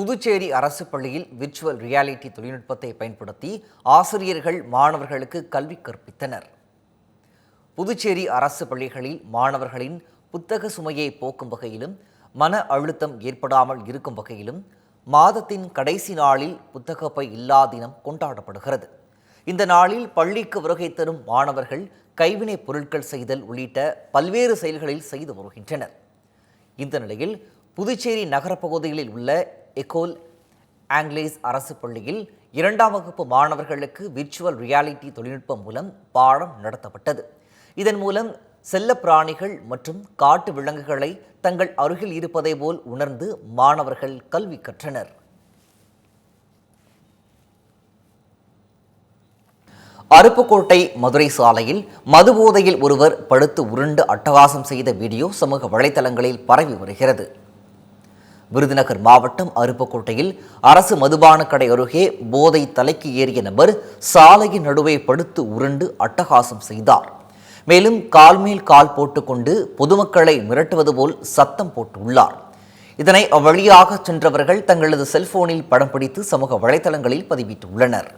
புதுச்சேரி அரசு பள்ளியில் virtual reality தொழில்நுட்பத்தை பயன்படுத்தி ஆசிரியர்கள் மாணவர்களுக்கு கல்வி கற்பித்தனர். புதுச்சேரி அரசு பள்ளிகளில் மாணவர்களின் புத்தக சுமையை போக்கும் வகையிலும் மன அழுத்தம் ஏற்படாமல் இருக்கும் வகையிலும் மாதத்தின் கடைசி நாளில் புத்தகப்பை இல்லா தினம் கொண்டாடப்படுகிறது. இந்த நாளில் பள்ளிக்கு வருகை தரும் மாணவர்கள் கைவினை பொருட்கள் செய்தல் உள்ளிட்ட பல்வேறு செயல்களில் செய்து வருகின்றனர். இந்த நிலையில் புதுச்சேரி நகரப்பகுதிகளில் உள்ள எகோல் ஆங்கிலேஸ் அரசு பள்ளியில் இரண்டாம் வகுப்பு மாணவர்களுக்கு விர்ச்சுவல் ரியாலிட்டி தொழில்நுட்பம் மூலம் பாடம் நடத்தப்பட்டது. இதன் மூலம் செல்ல பிராணிகள் மற்றும் காட்டு விலங்குகளை தங்கள் அருகில் இருப்பதை போல் உணர்ந்து மாணவர்கள் கல்வி கற்றனர். அருப்புக்கோட்டை மதுரை சாலையில் மதுபோதையில் ஒருவர் படுத்து உருண்டு அட்டகாசம் செய்த வீடியோ சமூக வலைதளங்களில் பரவி வருகிறது. விருதுநகர் மாவட்டம் அருப்புக்கோட்டையில் அரசு மதுபான கடை அருகே போதை தலைக்கு ஏறிய நபர் சாலையின் நடுவே படுத்து உருண்டு அட்டகாசம் செய்தார். மேலும் கால் மேல் கால் போட்டுக்கொண்டு பொதுமக்களை மிரட்டுவது போல் சத்தம் போட்டுள்ளார். இதனை அவ்வழியாக சென்றவர்கள் தங்களது செல்போனில் படம் பிடித்து சமூக வலைதளங்களில் பதிவிட்டுள்ளனர்.